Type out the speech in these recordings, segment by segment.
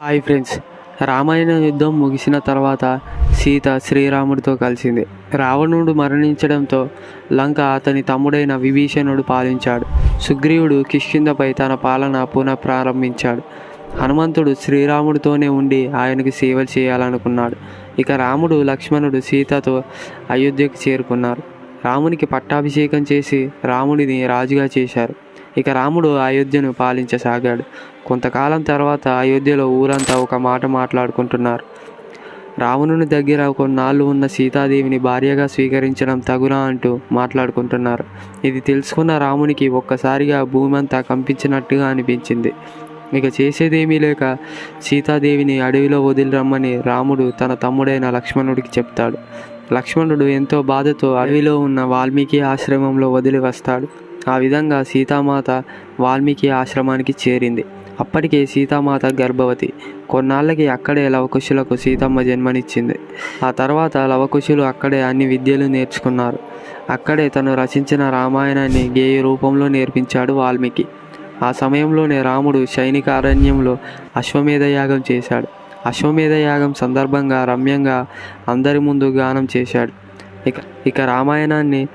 Hi friends. Ramayana యుద్ధం ముగిసిన తర్వాత సీత శ్రీరాముడితో కలిసింది. రావణుడు మరణించడంతో లంక అతని తమ్ముడైన విభీషణుడు పాలించాడు. సుగ్రీవుడు కిష్కిందపై తన పాలన పునః ప్రారంభించాడు హనుమంతుడు శ్రీరాముడితోనే ఉండి ఆయనకు సేవలు చేయాలనుకున్నాడు. ఇక రాముడు లక్ష్మణుడు సీతతో అయోధ్యకు చేరుకున్నారు. రామునికి పట్టాభిషేకం చేసి రాముడిని రాజుగా చేశారు. ఇక రాముడు అయోధ్యను పాలించసాగాడు. కొంతకాలం తర్వాత అయోధ్యలో ఊరంతా ఒక మాట మాట్లాడుకుంటున్నారు. రావణుని దగ్గర కొన్నాళ్ళు ఉన్న సీతాదేవిని భార్యగా స్వీకరించడం తగునా అంటూ మాట్లాడుకుంటున్నారు. ఇది తెలుసుకున్న రామునికి ఒక్కసారిగా భూమి అంతా కంపించినట్టుగా అనిపించింది. ఇక చేసేదేమీ లేక సీతాదేవిని అడవిలో వదిలి రమ్మని రాముడు తన తమ్ముడైన లక్ష్మణుడికి చెప్తాడు. లక్ష్మణుడు ఎంతో బాధతో అడవిలో ఉన్న వాల్మీకి ఆశ్రమంలో వదిలి వస్తాడు ఆ విధంగా సీతామాత వాల్మీకి ఆశ్రమానికి చేరింది. అప్పటికే సీతామాత గర్భవతి. కొన్నాళ్ళకి అక్కడే లవకుశులకు సీతమ్మ జన్మనిచ్చింది. ఆ తర్వాత లవకుశులు అక్కడే అన్ని విద్యలు నేర్చుకున్నారు. అక్కడే తను రచించిన రామాయణాన్ని గేయ రూపంలో నేర్పించాడు వాల్మీకి. ఆ సమయంలోనే రాముడు సైనిక అరణ్యంలో అశ్వమేధ యాగం చేశాడు. అశ్వమేధ యాగం సందర్భంగా రమ్యంగా అందరి ముందు గానం చేశాడు. ఇక ఇక రామాయణాన్ని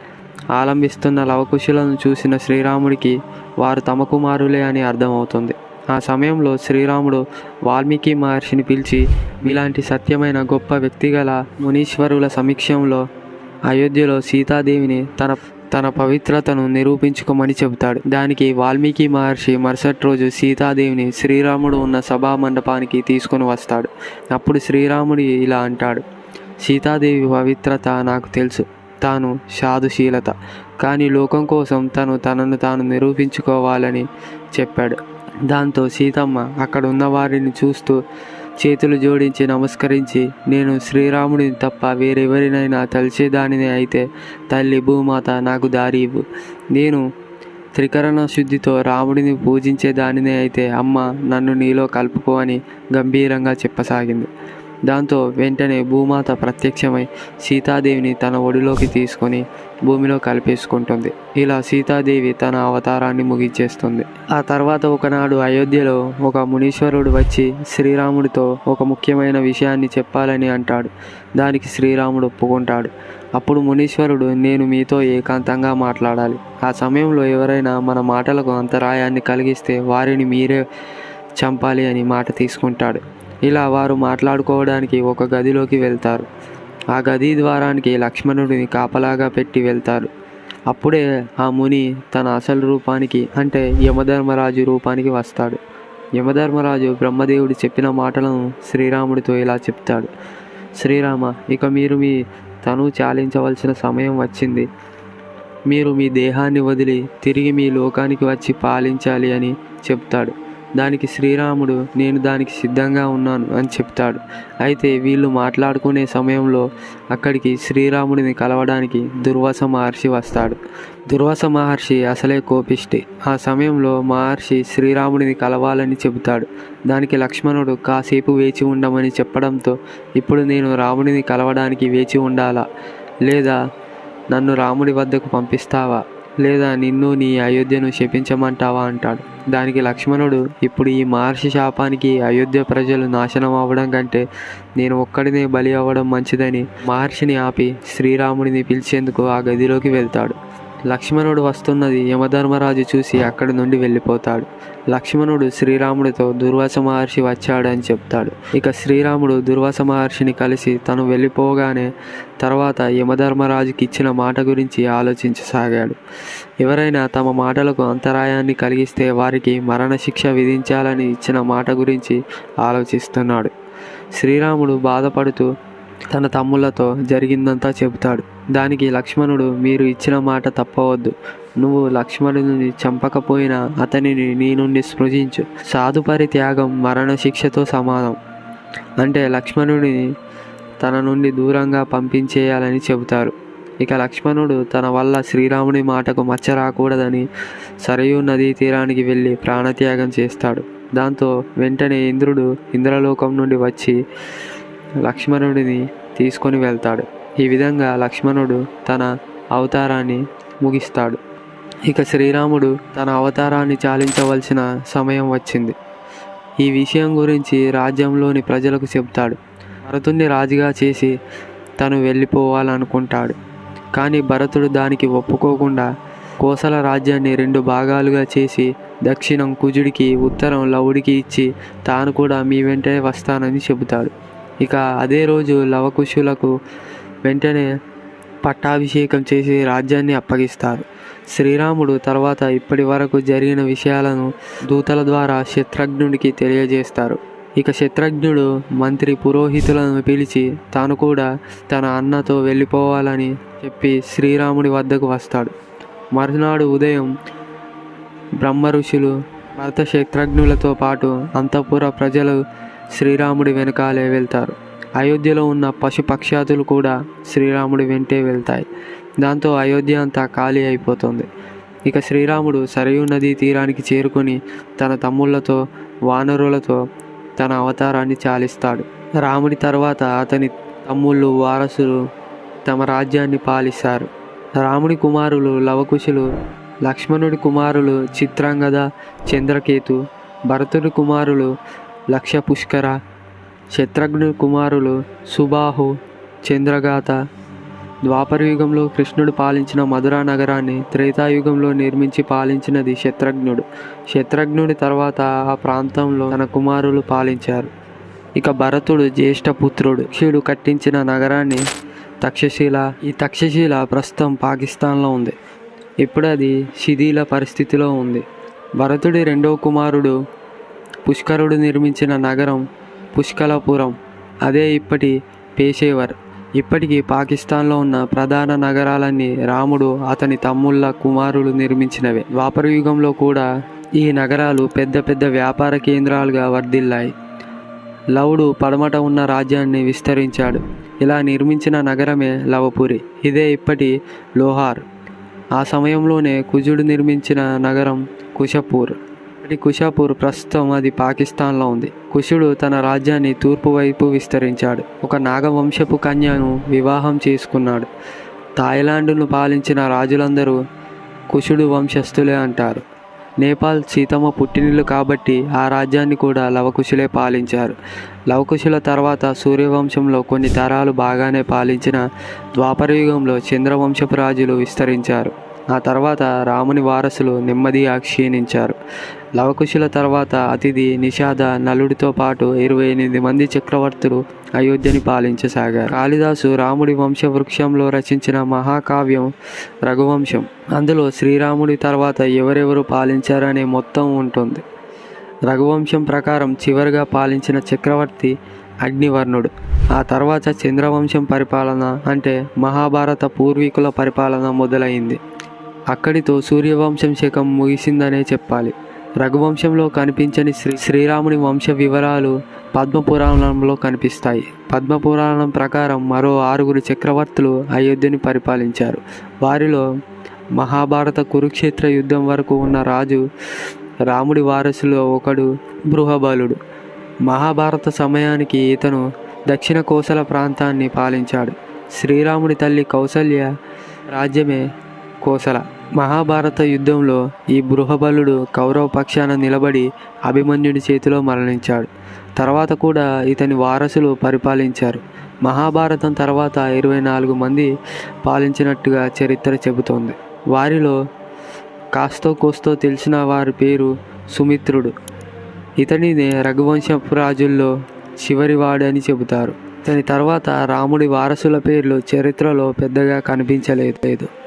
ఆలంబిస్తున్న లవకుశులను చూసిన శ్రీరాముడికి వారు తమ కుమారులే అని అర్థమవుతుంది. ఆ సమయంలో శ్రీరాముడు వాల్మీకి మహర్షిని పిలిచి ఇలాంటి సత్యమైన గొప్ప వ్యక్తిగల మునీశ్వరుల సమీక్షంలో అయోధ్యలో సీతాదేవిని తన తన పవిత్రతను నిరూపించుకోమని చెబుతాడు. దానికి వాల్మీకి మహర్షి మరుసటి రోజు సీతాదేవిని శ్రీరాముడు ఉన్న సభా మండపానికి తీసుకొని వస్తాడు. అప్పుడు శ్రీరాముడు ఇలా అంటాడు సీతాదేవి పవిత్రత నాకు తెలుసు. తాను సాధుశీలత. కానీ లోకం కోసం తను తనను తాను నిరూపించుకోవాలని చెప్పాడు. దాంతో సీతమ్మ అక్కడ ఉన్న వారిని చూస్తూ చేతులు జోడించి నమస్కరించి నేను శ్రీరాముడిని తప్ప వేరెవరినైనా తలిచేదానిని అయితే తల్లి భూమాత నాకు దారి ఇవ్వు. నేను త్రికరణ శుద్ధితో రాముడిని పూజించే దానినే అయితే అమ్మ నన్ను నీలో కలుపుకో అని గంభీరంగా చెప్పసాగింది. దాంతో వెంటనే భూమాత ప్రత్యక్షమై సీతాదేవిని తన ఒడిలోకి తీసుకొని భూమిలో కలిపేసుకుంటుంది. ఇలా సీతాదేవి తన అవతారాన్ని ముగించేస్తుంది. ఆ తర్వాత ఒకనాడు అయోధ్యలో ఒక మునీశ్వరుడు వచ్చి శ్రీరాముడితో ఒక ముఖ్యమైన విషయాన్ని చెప్పాలని అంటాడు. దానికి శ్రీరాముడు ఒప్పుకుంటాడు. అప్పుడు మునీశ్వరుడు నేను మీతో ఏకాంతంగా మాట్లాడాలి. ఆ సమయంలో ఎవరైనా మన మాటలకు అంతరాయాన్ని కలిగిస్తే వారిని మీరే చంపాలి అని మాట తీసుకుంటాడు. ఇలా వారు మాట్లాడుకోవడానికి ఒక గదిలోకి వెళ్తారు. ఆ గది ద్వారానికి లక్ష్మణుడిని కాపలాగా పెట్టి వెళ్తారు. అప్పుడే ఆ ముని తన అసలు రూపానికి అంటే యమధర్మరాజు రూపానికి వస్తాడు. యమధర్మరాజు బ్రహ్మదేవుడు చెప్పిన మాటలను శ్రీరాముడితో ఇలా చెప్తాడు. శ్రీరామ ఇక మీరు మీ తను చాలించవలసిన సమయం వచ్చింది. మీరు మీ దేహాన్ని వదిలి తిరిగి మీ లోకానికి వచ్చి పాలించాలి అని చెప్తాడు. దానికి శ్రీరాముడు నేను దానికి సిద్ధంగా ఉన్నాను అని చెప్తాడు. అయితే వీళ్ళు మాట్లాడుకునే సమయంలో అక్కడికి శ్రీరాముడిని కలవడానికి దుర్వాస మహర్షి వస్తాడు. దుర్వాస మహర్షి అసలే కోపిష్టి. ఆ సమయంలో మహర్షి శ్రీరాముడిని కలవాలని చెబుతాడు. దానికి లక్ష్మణుడు కాసేపు వేచి ఉండమని చెప్పడంతో ఇప్పుడు నేను రాముడిని కలవడానికి వేచి ఉండాలా? లేదా నన్ను రాముడి వద్దకు పంపిస్తావా? లేదా నిన్ను నీ అయోధ్యను శపించమంటావా అంటాడు. దానికి లక్ష్మణుడు ఇప్పుడు ఈ మహర్షి శాపానికి అయోధ్య ప్రజలు నాశనం అవ్వడం కంటే నేను ఒక్కడినే బలి అవ్వడం మంచిదని మహర్షిని ఆపి శ్రీరాముడిని పిలిచేందుకు ఆ గదిలోకి వెళ్తాడు. లక్ష్మణుడు వస్తున్నది యమధర్మరాజు చూసి అక్కడి నుండి వెళ్ళిపోతాడు. లక్ష్మణుడు శ్రీరాముడితో దుర్వాస మహర్షి వచ్చాడని చెప్తాడు. ఇక శ్రీరాముడు దుర్వాస మహర్షిని కలిసి తను వెళ్ళిపోగానే తర్వాత యమధర్మరాజుకి ఇచ్చిన మాట గురించి ఆలోచించసాగాడు. ఎవరైనా తమ మాటలకు అంతరాయాన్ని కలిగిస్తే వారికి మరణశిక్ష విధించాలని ఇచ్చిన మాట గురించి ఆలోచిస్తున్నాడు. శ్రీరాముడు బాధపడుతూ తన తమ్ములతో జరిగిందంతా చెబుతాడు. దానికి లక్ష్మణుడు మీరు ఇచ్చిన మాట తప్పవద్దు. నువ్వు లక్ష్మణుని చంపకపోయినా అతనిని నీ నుండి స్పృశించు సాధుపరి త్యాగం మరణశిక్షతో సమానం. అంటే లక్ష్మణుడిని తన నుండి దూరంగా పంపించేయాలని చెబుతారు. ఇక లక్ష్మణుడు తన వల్ల శ్రీరాముడి మాటకు మచ్చ రాకూడదని సరయూ నదీ తీరానికి వెళ్ళి ప్రాణత్యాగం చేస్తాడు. దాంతో వెంటనే ఇంద్రుడు ఇంద్రలోకం నుండి వచ్చి లక్ష్మణుడిని తీసుకొని వెళ్తాడు. ఈ విధంగా లక్ష్మణుడు తన అవతారాన్ని ముగిస్తాడు. ఇక శ్రీరాముడు తన అవతారాన్ని చాలించవలసిన సమయం వచ్చింది. ఈ విషయం గురించి రాజ్యంలోని ప్రజలకు చెప్తాడు భరతుణ్ణి రాజుగా చేసి తను వెళ్ళిపోవాలనుకుంటాడు. కానీ భరతుడు దానికి ఒప్పుకోకుండా కోసల రాజ్యాన్ని రెండు భాగాలుగా చేసి దక్షిణం కుజుడికి ఉత్తరం లవుడికి ఇచ్చి తాను కూడా మీ వెంటనే వస్తానని చెబుతాడు. ఇక అదే రోజు లవకుశులకు వెంటనే పట్టాభిషేకం చేసి రాజ్యాన్ని అప్పగిస్తారు. శ్రీరాముడు తర్వాత ఇప్పటి వరకు జరిగిన విషయాలను దూతల ద్వారా శత్రుఘ్నుడికి తెలియజేస్తారు. ఇక శత్రుఘ్నుడు మంత్రి పురోహితులను పిలిచి తాను కూడా తన అన్నతో వెళ్ళిపోవాలని చెప్పి శ్రీరాముడి వద్దకు వస్తాడు. మరునాడు ఉదయం బ్రహ్మ ఋషులు భరత శత్రుఘ్నులతో పాటు అంతఃపుర ప్రజలు శ్రీరాముడి వెనకాలే వెళ్తారు. అయోధ్యలో ఉన్న పశుపక్షాతులు కూడా శ్రీరాముడి వెంటే వెళ్తాయి. దాంతో అయోధ్య అంతా ఖాళీ అయిపోతుంది. ఇక శ్రీరాముడు సరయూ నదీ తీరానికి చేరుకొని తన తమ్ముళ్ళతో వానరులతో తన అవతారాన్ని చాలిస్తాడు. రాముడి తర్వాత అతని తమ్ముళ్ళు వారసులు తమ రాజ్యాన్ని పాలిస్తారు. రాముడి కుమారులు లవకుశులు లక్ష్మణుడి కుమారులు చిత్రాంగద చంద్రకేతు భరతుడి కుమారులు లక్ష పుష్కర శత్రుఘ్న కుమారులు సుబాహు చంద్రగాత. ద్వాపరయుగంలో కృష్ణుడు పాలించిన మధురా నగరాన్ని త్రేతాయుగంలో నిర్మించి పాలించినది శత్రుఘ్నుడు. శత్రుఘ్నుడి తర్వాత ఆ ప్రాంతంలో తన కుమారులు పాలించారు. ఇక భరతుడు జ్యేష్ఠ పుత్రుడు. శివుడు కట్టించిన నగరాన్ని తక్షశిల ఈ తక్షశిల ప్రస్తుతం పాకిస్తాన్లో ఉంది. ఇప్పుడు అది శిథిల పరిస్థితిలో ఉంది. భరతుడి రెండవ కుమారుడు పుష్కరుడు నిర్మించిన నగరం పుష్కలపురం. అదే ఇప్పటి పేషేవర్. ఇప్పటికీ పాకిస్తాన్లో ఉన్న ప్రధాన నగరాలన్నీ రాముడు అతని తమ్ముళ్ళ కుమారులు నిర్మించినవే. ద్వాపర యుగంలో కూడా ఈ నగరాలు పెద్ద పెద్ద వ్యాపార కేంద్రాలుగా వర్ధిల్లాయి. లవుడు పడమట ఉన్న రాజ్యాన్ని విస్తరించాడు. ఇలా నిర్మించిన నగరమే లవపురి. ఇదే ఇప్పటి లోహార్. ఆ సమయంలోనే కుజుడు నిర్మించిన నగరం కుషపూర్. ఇప్పటి కుషాపూర్ ప్రస్తుతం అది పాకిస్తాన్లో ఉంది. కుషుడు తన రాజ్యాన్ని తూర్పు వైపు విస్తరించాడు. ఒక నాగవంశపు కన్యను వివాహం చేసుకున్నాడు. థాయిలాండ్ను పాలించిన రాజులందరూ కుషుడు వంశస్థులే అంటారు. నేపాల్ సీతమ్మ పుట్టినిల్లు కాబట్టి ఆ రాజ్యాన్ని కూడా లవకుశులే పాలించారు. లవకుశుల తర్వాత సూర్యవంశంలో కొన్ని తరాలు బాగానే పాలించిన ద్వాపరయుగంలో చంద్రవంశపు రాజులు విస్తరించారు. ఆ తర్వాత రాముని వారసులు నెమ్మదిగా క్షీణించారు. లవకుశుల తర్వాత అతిథి నిషాద నలుడితో పాటు ఇరవై ఎనిమిది మంది చక్రవర్తులు అయోధ్యని పాలించసాగారు. కాళిదాసు రాముడి వంశ వృక్షంలో రచించిన మహాకావ్యం రఘువంశం. అందులో శ్రీరాముడి తర్వాత ఎవరెవరు పాలించారనే మొత్తం ఉంటుంది. రఘువంశం ప్రకారం చివరిగా పాలించిన చక్రవర్తి అగ్నివర్ణుడు. ఆ తర్వాత చంద్రవంశం పరిపాలన అంటే మహాభారత పూర్వీకుల పరిపాలన మొదలైంది. అక్కడితో సూర్యవంశం శకం ముగిసిందనే చెప్పాలి. రఘువంశంలో కనిపించని శ్రీ శ్రీరాముని వంశ వివరాలు పద్మపురాణంలో కనిపిస్తాయి. పద్మపురాణం ప్రకారం మరో ఆరుగురు చక్రవర్తులు అయోధ్యని పరిపాలించారు. వారిలో మహాభారత కురుక్షేత్ర యుద్ధం వరకు ఉన్న రాజు రాముడి వారసులో ఒకడు బృహబలుడు. మహాభారత సమయానికి ఇతను దక్షిణ కోసల ప్రాంతాన్ని పాలించాడు. శ్రీరాముడి తల్లి కౌసల్య రాజ్యమే కోసల మహాభారత యుద్ధంలో ఈ బృహబలుడు కౌరవ పక్షాన నిలబడి అభిమన్యుడి చేతిలో మరణించాడు. తర్వాత కూడా ఇతని వారసులు పరిపాలించారు. మహాభారతం తర్వాత ఇరవై నాలుగు మంది పాలించినట్టుగా చరిత్ర చెబుతోంది. వారిలో కాస్తో కోస్తో తెలిసిన వారి పేరు సుమిత్రుడు. ఇతనినే రఘువంశపు రాజుల్లో చివరివాడని చెబుతారు. ఇతని తర్వాత రాముడి వారసుల పేర్లు చరిత్రలో పెద్దగా కనిపించలేదు.